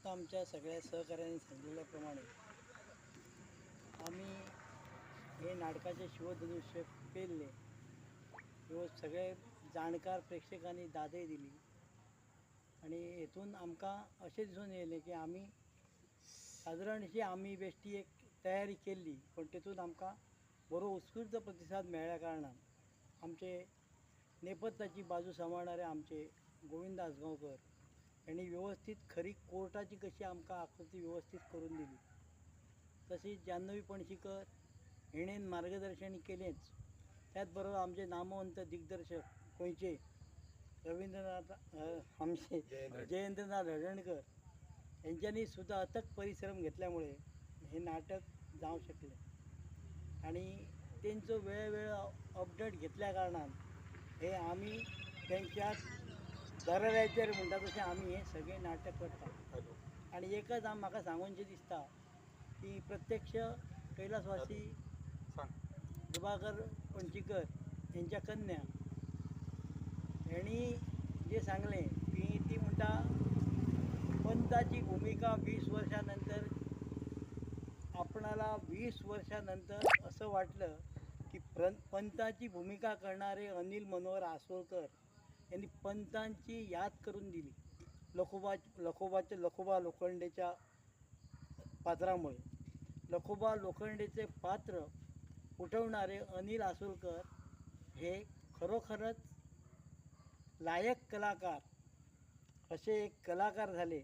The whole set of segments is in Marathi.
आत्ता आमच्या सगळ्या सहकाऱ्यांनी सांगितल्याप्रमाणे आम्ही हे नाटकाचे शिवधनुष्य पेरले ह्यो सगळे जाणकार प्रेक्षकांनी दादय दिली. आणि हेतून आमकां अशें दिसून येयलें की आमी सादारणशी आमी बेश्टी एक तयारी केल्ली पण तेतून आमकां बरो उत्स्फूर्त प्रतिसाद मेळ्ळ्या कारणान आमचे नेपथ्याची बाजू सांबाळणारे आमचे गोविंद आसगांवकर यांनी व्यवस्थित खरी कोर्टाची कशी आमकां आकृती व्यवस्थित करून दिली. तशीच जान्हवी पणशीकर हिणेन मार्गदर्शन केलेंच. त्याच बरोबर आमचे नामवंत दिग्दर्शक गोंयचे रवींद्रनाथ आमचे जयेंद्रनाथ. हळदणकर यांच्यानी सुद्धा अथक परिश्रम घेतल्यामुळे हे नाटक जावं शकलें. आणि तेंचो वेळोवेळ अपडेट घेतल्या कारणान हे आमी तेंच्या दराऱ्याचेर म्हणटा तशें आमी हें सगळें नाटक करता. आणि एकच आम म्हाका सांगूनशें दिसता की प्रत्यक्ष कैलासवासी प्रभाकर पणशीकर यांच्या कन्या यांनी जे सांगलें की ती म्हणटा पंताची भूमिका वीस वर्षानंतर आपणाला वीस वर्षानंतर असं वाटलं की प्र पंताची भूमिका करणारे अनिल मनोहर आसोळकर यांनी पंतांची याद करून दिली. लखोबा लखोबाच्या लखोबा लोखंडेच्या पात्रामुळे. लखोबा लोखंडेचे पात्र उठवणारे अनिल आसोलकर हे खरोखरच लायक कलाकार असे एक कलाकार झाले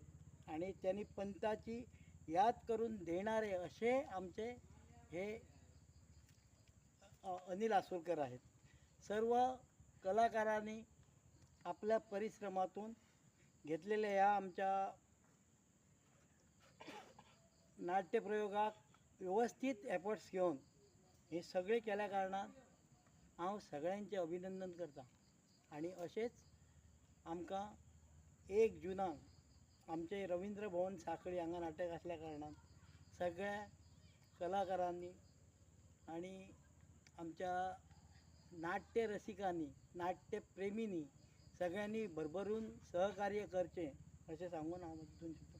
आणि त्यांनी पंताची याद करून देणारे असे आमचे हे अनिल आसोलकर आहेत. सर्व कलाकारांनी आपल्या परिश्रमातून घेतलेल्या या आमच्या नाट्यप्रयोगाक व्यवस्थित एफर्ट्स घेवन हे सगळे केल्या कारणान हांव सगळ्यांचें अभिनंदन करतां. आणि अशेंच आमकां एक जुनाक आमचे रवींद्र भवन साखळी हांगा नाटक आसल्या कारणान सगळ्या कलाकारांनी आणि आमच्या नाट्य रसिकांनी नाट्य प्रेमींनी सगळ्यांनी भरभरून सहकार्य करचें अशें सांगून हांव तितून शिकतो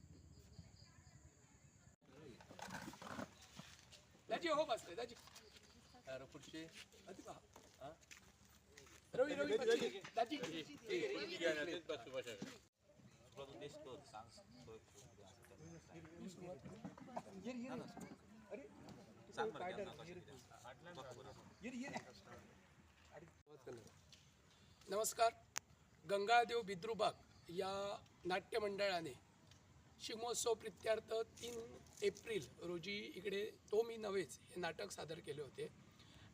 दाजी हो बसले दाजी. अरे पुढचे? पहा. हा? रवी रवी बसू बसा नमस्कार. गंगादेव बिद्रुबाग या नाट्य मंडळाने शिमोत्सव प्रित्यार्थ तीन एप्रिल रोजी इकडे तो मी नव्हेच हे नाटक सादर केले होते.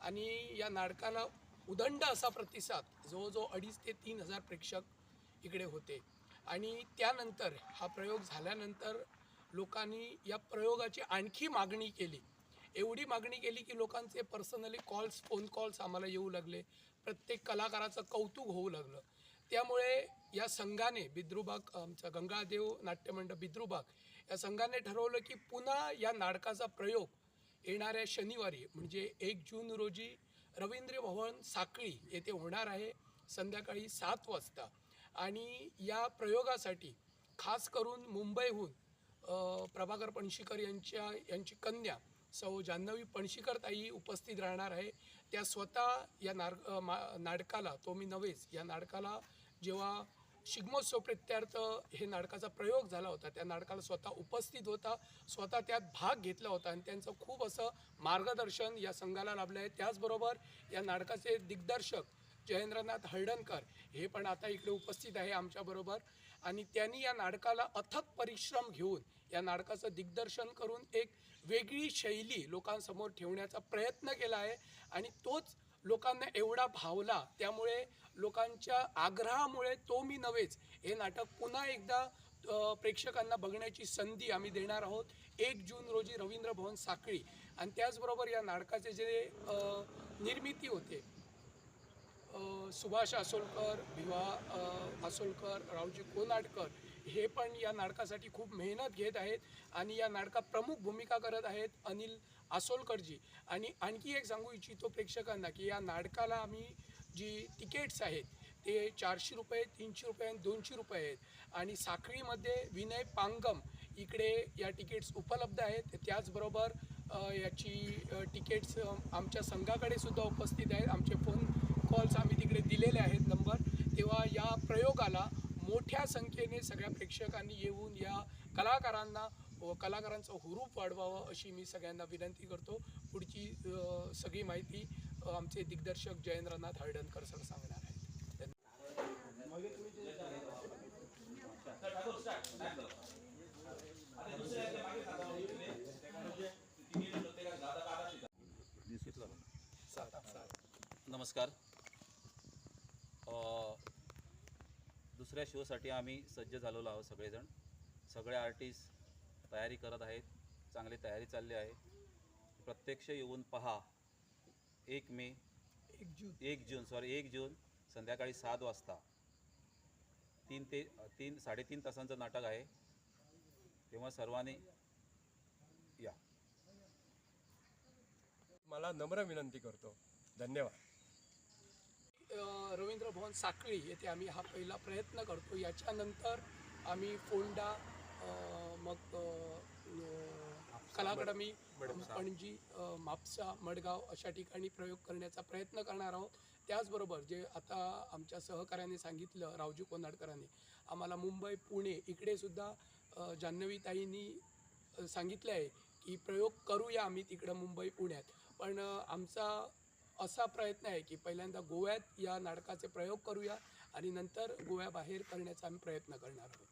आणि या नाटकाला उदंड असा प्रतिसाद जवळजवळ अडीच ते तीन हजार प्रेक्षक इकडे होते. आणि त्यानंतर हा प्रयोग झाल्यानंतर लोकांनी या प्रयोगाची आणखी मागणी केली. एवढी मागणी केली की लोकांचे पर्सनली कॉल्स फोन कॉल्स आम्हाला येऊ लागले. प्रत्येक कलाकाराचं कौतुक होऊ लागलं. त्यामुळे या संघाने बिद्रुबाग आमचा गंगादेव नाट्यमंडळ बिद्रुबाग या संघाने ठरवलं की पुन्हा या नाटकाचा प्रयोग येणाऱ्या शनिवारी म्हणजे एक जून रोजी रवींद्र भवन साखळी येथे होणार आहे संध्याकाळी सात वाजता. आणि या प्रयोगासाठी खास करून मुंबईहून प्रभाकर पणशीकर यांच्या यांची कन्या सौ जान्हवी पणशीकर ताई उपस्थित राहणार आहे. त्या स्वतः या नार मा नाटकाला तो मी नव्हेच या नाटकाला जेव्हा शिगमोत्सव प्रित्यार्थ हे नाटकाचा प्रयोग झाला होता त्या नाटकाला स्वतः उपस्थित होता स्वतः त्यात भाग घेतला होता आणि त्यांचं खूप असं मार्गदर्शन या संघाला लाभलं आहे. त्याचबरोबर या नाटकाचे दिग्दर्शक जयेंद्रनाथ हळदणकर हे पण आता इकडे उपस्थित आहे आमच्याबरोबर. आणि त्यांनी या नाटकाला अथक परिश्रम घेऊन या नाटकाचं दिग्दर्शन करून एक वेगळी शैली लोकांसमोर ठेवण्याचा प्रयत्न केला आहे. आणि तोच लोकांना एवढा भावला त्यामुळे लोकांच्या आग्रहामुळे तो मी नव्हेच. हे नाटक पुन्हा एकदा प्रेक्षकांना बघण्याची संधी आम्ही देणार आहोत. एक जून रोजी रवींद्र भवन साखळी आणि त्याचबरोबर या नाटकाचे जे निर्मिती होते सुभाष आसोलकर भिवा आसोलकर रावजी कोनाटकर हे पण या नाटकासाठी खूप मेहनत घेत आहेत आणि या नाटकात प्रमुख भूमिका करत आहेत अनिल आसोलकरजी आणि आणखी एक सांगू इच्छितो प्रेक्षकांना की या नाटकाला आम्ही जी तिकीट्स आहेत ते चारशे रुपये तीनशे रुपये आणि दोनशे रुपये आहेत. आणि साखळीमध्ये विनय पांगम इकडे या तिकीट्स उपलब्ध आहेत. त्याचबरोबर याची तिकीट्स आमच्या संघाकडे सुद्धा उपस्थित आहेत. आमचे फोन कॉल्स आम्ही तिकडे दिलेले आहेत नंबर. तेव्हा या प्रयोगाला मोठ्या संख्येने सगळ्या प्रेक्षकांनी येऊन या कलाकारांना व कलाकारांचं हुरूप वाढवावं अशी मी सगळ्यांना विनंती करतो. पुढची सगळी माहिती आमचे दिग्दर्शक जयेंद्रनाथ हळदणकर सर सांगणार आहेत. नमस्कार. दुसऱ्या शोसाठी आम्ही सज्ज झालेलो आहोत सगळेजण. सगळे आर्टिस्ट तयारी करत आहेत. चांगली तयारी चालली आहे. प्रत्यक्ष येऊन पहा. एक मे एक जून. एक जून सॉरी एक जून संध्याकाळी सात वाजता. तीन ते तीन साडेतीन तासांचं नाटक आहे. तेव्हा सर्वांनी या. मला नम्र विनंती करतो. धन्यवाद. रवींद्र भवन साखळी येथे आम्ही हा पहिला प्रयत्न करतो. याच्यानंतर आम्ही फोंडा मग कला अकादमी पणजी म्हापसा मडगाव अशा ठिकाणी प्रयोग करण्याचा प्रयत्न करणार आहोत. त्याचबरोबर जे आता आमच्या सहकार्याने सांगितलं रावजी कोंडाडकरांनी आम्हाला मुंबई पुणे इकडे सुद्धा अ, जान्हवीताईंनी सांगितलं आहे की प्रयोग करूया आम्ही तिकडं मुंबई पुण्यात. पण आमचा असा प्रयत्न आहे की पहिल्यांदा गोव्यात या नाटकाचे प्रयोग करूया आणि नंतर गोव्याबाहेर करण्याचा आम्ही प्रयत्न करणार आहोत.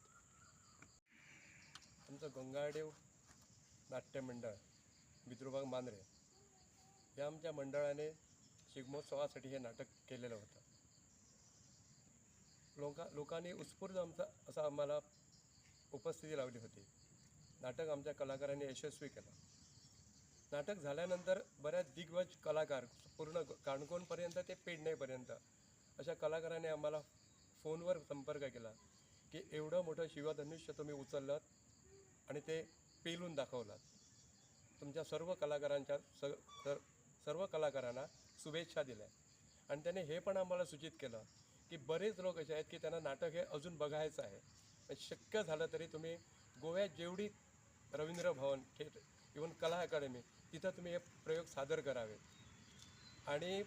आमचं गंगाडेव नाट्य मंडळ विद्रुभाग मांजरे या आमच्या मंडळाने शिगमोत्सवासाठी हे नाटक केलेलं होतं. लोका लोकांनी उत्स्फूर्त आमचा असा आम्हाला उपस्थिती लावली होती. नाटक आमच्या कलाकारांनी यशस्वी केलं. नाटक झाल्यानंतर बऱ्याच दिग्गज कलाकार पूर्ण काणकोणपर्यंत ते पेडणेपर्यंत अशा कलाकारांनी आम्हाला फोनवर संपर्क केला की एवढं मोठं शिवधनुष्य तुम्ही उचललं आणि ते पेलून दाखवलात. तुमच्या सर्व कलाकारांच्या स सर सर्व कलाकारांना शुभेच्छा दिल्या. आणि त्याने हे पण आम्हाला सूचित केलं की बरेच लोक असे आहेत की त्यांना नाटक हे अजून बघायचं आहे. शक्य झालं तरी तुम्ही गोव्यात जेवढी रवींद्र भवन थिएटर इवन कला अकादमी तिथं तुम्ही हे प्रयोग सादर करावेत आणि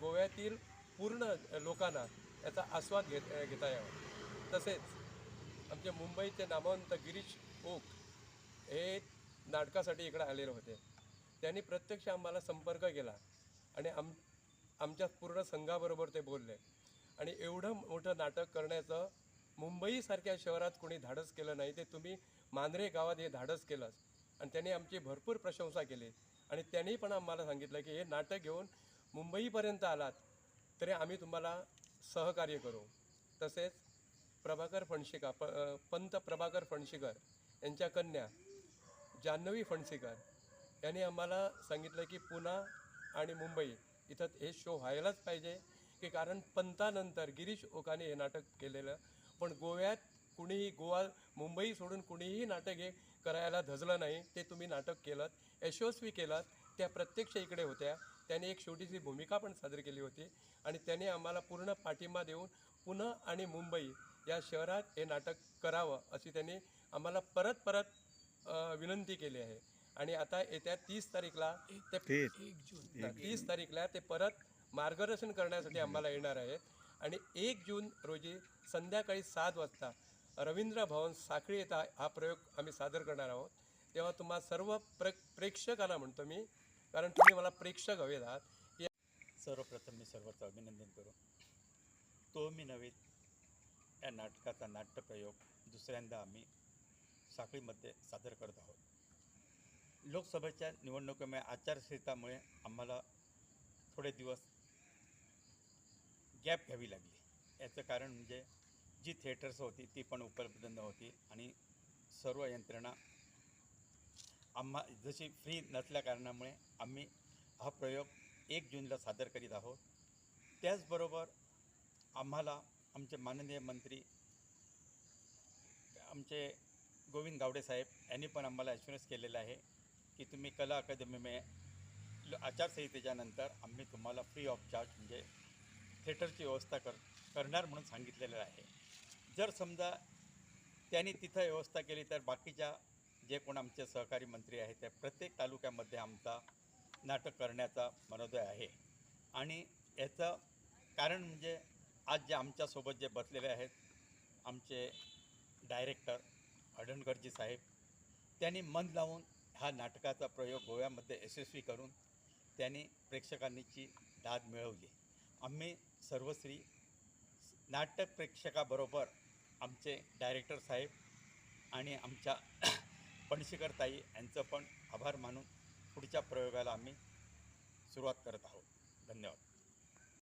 गोव्यातील पूर्ण लोकांना याचा आस्वाद घेत घेता यावा. तसेच आमचे मुंबईचे नामवंत गिरीश ओक हे नाटकासाठी इकडे आलेले होते. त्यांनी प्रत्यक्ष आम्हाला संपर्क केला आणि आम आमच्या पूर्ण संघाबरोबर ते बोलले. आणि एवढं मोठं नाटक करण्याचं मुंबईसारख्या शहरात कोणी धाडस केलं नाही ते तुम्ही मांजरे गावात हे धाडस केलं आणि त्यांनी आमची भरपूर प्रशंसा केली. आणि त्यांनी पण आम्हाला सांगितलं की हे नाटक घेऊन मुंबईपर्यंत आलात तरी आम्ही तुम्हाला सहकार्य करू. तसेच प्रभाकर फणशिका प पंत प्रभाकर फणशीकर यांच्या कन्या जान्हवी फणशीकर यांनी आम्हाला सांगितलं की पुणा आणि मुंबई इथं हे शो व्हायलाच पाहिजे की कारण पंतानंतर गिरीश ओकाने हे नाटक केलेलं. पण गोव्यात कुणीही गोवा मुंबई सोडून कुणीही नाटक हे करायला धजलं नाही ते तुम्ही नाटक केलं यशस्वी केलं त्या प्रत्यक्ष इकडे होत्या. त्यांनी एक छोटीशी भूमिका पण सादर केली होती आणि त्याने आम्हाला पूर्ण पाठिंबा देऊन पुणे आणि मुंबई या शहरात हे नाटक करावं अशी त्यांनी आम्हाला परत परत विनंती केली आहे. आणि आता येत्या तीस तारीखला ते तीस तारीखला ते परत मार्गदर्शन करण्यासाठी आम्हाला येणार आहेत. आणि एक जून रोजी संध्याकाळी सात वाजता रवींद्र भवन साखळी येथे हा प्रयोग आम्ही सादर करणार आहोत. तेव्हा तुम्हा सर्व प्र प्रेक्षकांना म्हणतो मी कारण तुम्ही मला प्रेक्षक हवेत आहात. सर्वप्रथम मी सर्वांचं अभिनंदन करू. तो मी नव्हे या नाटकाचा नाट्यप्रयोग दुसऱ्यांदा आम्ही साखळीमध्ये सादर करत आहोत. लोकसभेच्या निवडणुकीमुळे आचारसंहितामुळे आम्हाला थोडे दिवस गॅप घ्यावी लागली. याचं कारण म्हणजे जी थिएटर्स होती ती पण उपलब्ध नव्हती. आणि सर्व यंत्रणा आम्हा जशी फ्री नसल्या कारणामुळे आम्ही हा प्रयोग एक जूनला सादर करीत आहोत. त्याचबरोबर आम्हाला आमचे माननीय मंत्री आमचे गोविंद गावडे साहेब यांनी पण आम्हाला ॲश्युरन्स केलेला आहे की तुम्ही कला अकादमीमे ल- आचारसंहितेच्या नंतर आम्ही तुम्हाला फ्री ऑफ चार्ज म्हणजे थिएटरची व्यवस्था कर करणार म्हणून सांगितलेलं आहे. जर समजा त्यांनी तिथं व्यवस्था केली तर बाकीच्या जे कोण आमचे सहकारी मंत्री आहेत त्या प्रत्येक तालुक्यामध्ये आमचा नाटक करण्याचा मनोदय आहे. आणि याचं कारण म्हणजे आज जे आमच्यासोबत जे बसलेले आहेत आमचे डायरेक्टर हडणकरजी साहेब त्यांनी मन लावून हा नाटकाचा प्रयोग गोव्यामध्ये यशस्वी करून त्यांनी प्रेक्षकांनीची दाद मिळवली. आम्ही सर्वश्री नाटक प्रेक्षकाबरोबर आमचे डायरेक्टर साहेब आणि आमच्या पणशीकर ताई यांचं पण आभार मानून पुढच्या प्रयोगाला आम्ही सुरुवात करत आहोत. धन्यवाद.